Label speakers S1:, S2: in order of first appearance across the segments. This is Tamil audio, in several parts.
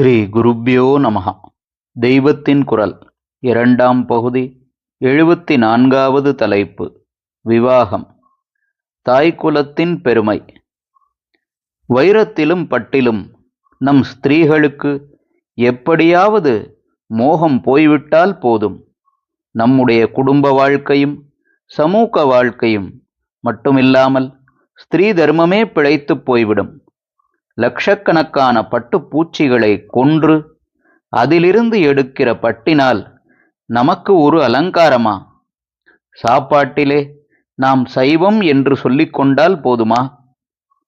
S1: ஸ்ரீ குருப்யோ நமகா தெய்வத்தின் குரல் இரண்டாம் பகுதி எழுபத்தி நான்காவது தலைப்பு விவாகம். தாய்க்குலத்தின் பெருமை. வைரத்திலும் பட்டிலும் நம் ஸ்திரீகளுக்கு எப்படியாவது மோகம் போய்விட்டால் போதும். நம்முடைய குடும்ப வாழ்க்கையும் சமூக வாழ்க்கையும் மட்டுமில்லாமல் ஸ்திரீ தர்மமே பிழைத்துப் போய்விடும். லட்சக்கணக்கான பட்டுப்பூச்சிகளை கொன்று அதிலிருந்து எடுக்கிற பட்டினால் நமக்கு ஒரு அலங்காரமா? சாப்பாட்டிலே நாம் சைவம் என்று சொல்லிக்கொண்டால் போதுமா?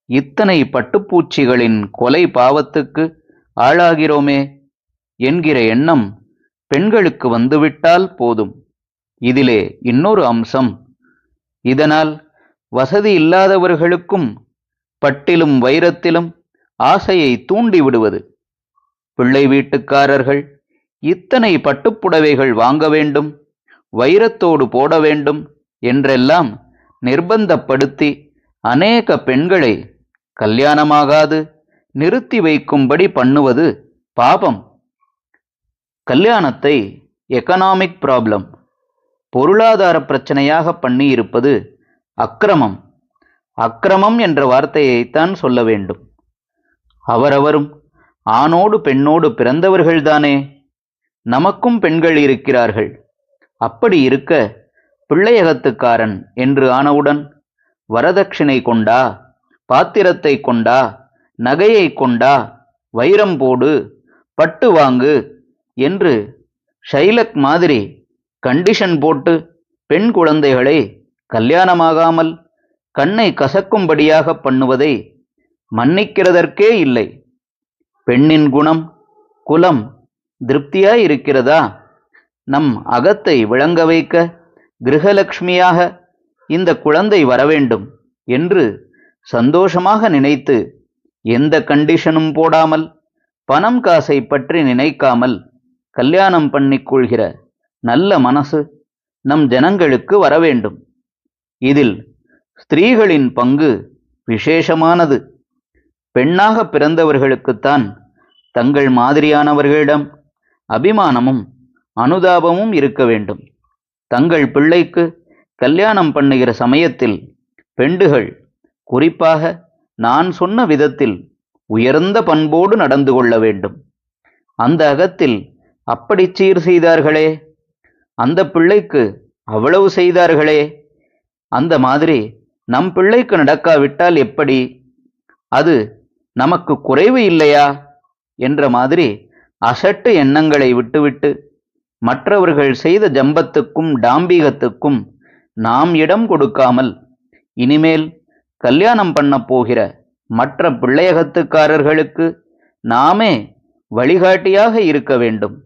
S1: இத்தனை பட்டுப்பூச்சிகளின் கொலை பாவத்துக்கு ஆளாகிறோமே என்கிற எண்ணம் பெண்களுக்கு வந்துவிட்டால் போதும். இதிலே இன்னொரு அம்சம். இதனால் வசதி இல்லாதவர்களுக்கும் பட்டிலும் வைரத்திலும் ஆசையை தூண்டி விடுவது. பிள்ளை வீட்டுக்காரர்கள் இத்தனை பட்டுப்புடவைகள் வாங்க வேண்டும் வைரத்தோடு போட வேண்டும் என்றெல்லாம் நிர்பந்தப்படுத்தி அநேக பெண்களை கல்யாணமாகாது நிறுத்தி வைக்கும்படி பண்ணுவது பாபம். கல்யாணத்தை எக்கனாமிக் ப்ராப்ளம் பொருளாதார பிரச்சனையாக பண்ணியிருப்பது அக்கிரமம். அக்கிரமம் என்ற வார்த்தையைத்தான் சொல்ல வேண்டும். அவரவரும் ஆணோடு பெண்ணோடு பிறந்தவர்கள்தானே? நமக்கும் பெண்கள் இருக்கிறார்கள். அப்படி இருக்க பிள்ளையகத்துக்காரன் என்று ஆனவுடன் வரதட்சிணை கொண்டா பாத்திரத்தை கொண்டா நகையை கொண்டா வைரம் போடு பட்டு வாங்கு என்று ஷைலக் மாதிரி கண்டிஷன் போட்டு பெண் குழந்தைகளை கல்யாணமாகாமல் கண்ணை கசக்கும்படியாக பண்ணுவதை மன்னிக்கிறதற்கே இல்லை. பெண்ணின் குணம் குலம் திருப்தியாய் இருக்கிறதா நம் அகத்தை விளங்க வைக்க கிரகலட்சுமியாக இந்த குழந்தை வரவேண்டும் என்று சந்தோஷமாக நினைத்து எந்த கண்டிஷனும் போடாமல் பணம் காசை பற்றி நினைக்காமல் கல்யாணம் பண்ணிக்கொள்கிற நல்ல மனசு நம் ஜனங்களுக்கு வரவேண்டும். இதில் ஸ்திரீகளின் பங்கு விசேஷமானது. பெண்ணாக பிறந்தவர்களுக்குத்தான் தங்கள் மாதிரியானவர்களிடம் அபிமானமும் அனுதாபமும் இருக்க வேண்டும். தங்கள் பிள்ளைக்கு கல்யாணம் பண்ணுகிற சமயத்தில் பெண்டுகள் குறிப்பாக நான் சொன்ன விதத்தில் உயர்ந்த பண்போடு நடந்து கொள்ள வேண்டும். அந்த அகத்தில் அப்படி சீர் செய்தார்களே? அந்த பிள்ளைக்கு அவ்வளவு செய்தார்களே? அந்த மாதிரி நம் பிள்ளைக்கு நடக்காவிட்டால் எப்படி? அது நமக்கு குறைவு இல்லையா? என்ற மாதிரி அசட்டு எண்ணங்களை விட்டுவிட்டு மற்றவர்கள் செய்த ஜம்பத்துக்கும் டாம்பீகத்துக்கும் நாம் இடம் கொடுக்காமல் இனிமேல் கல்யாணம் பண்ண போகிற மற்ற பிள்ளையகத்துக்காரர்களுக்கு நாமே வழிகாட்டியாக இருக்க வேண்டும்.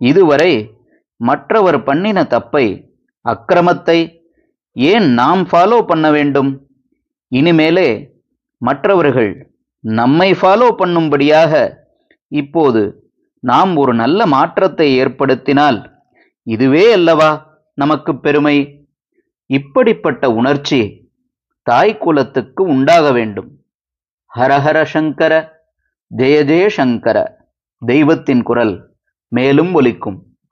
S1: இதுவரை மற்றவர் பண்ணின தப்பை அக்கிரமத்தை ஏன் நாம் ஃபாலோ பண்ண வேண்டும்? இனிமேலே மற்றவர்கள் நம்மை ஃபாலோ பண்ணும்படியாக இப்போது நாம் ஒரு நல்ல மாற்றத்தை ஏற்படுத்தினால் இதுவே அல்லவா நமக்கு பெருமை? இப்படிப்பட்ட உணர்ச்சி தாய் குலத்துக்கு உண்டாக வேண்டும். ஹரஹர சங்கர ஜெய ஜெய சங்கர தெய்வத்தின் குரல் மேலும் ஒலிக்கும்.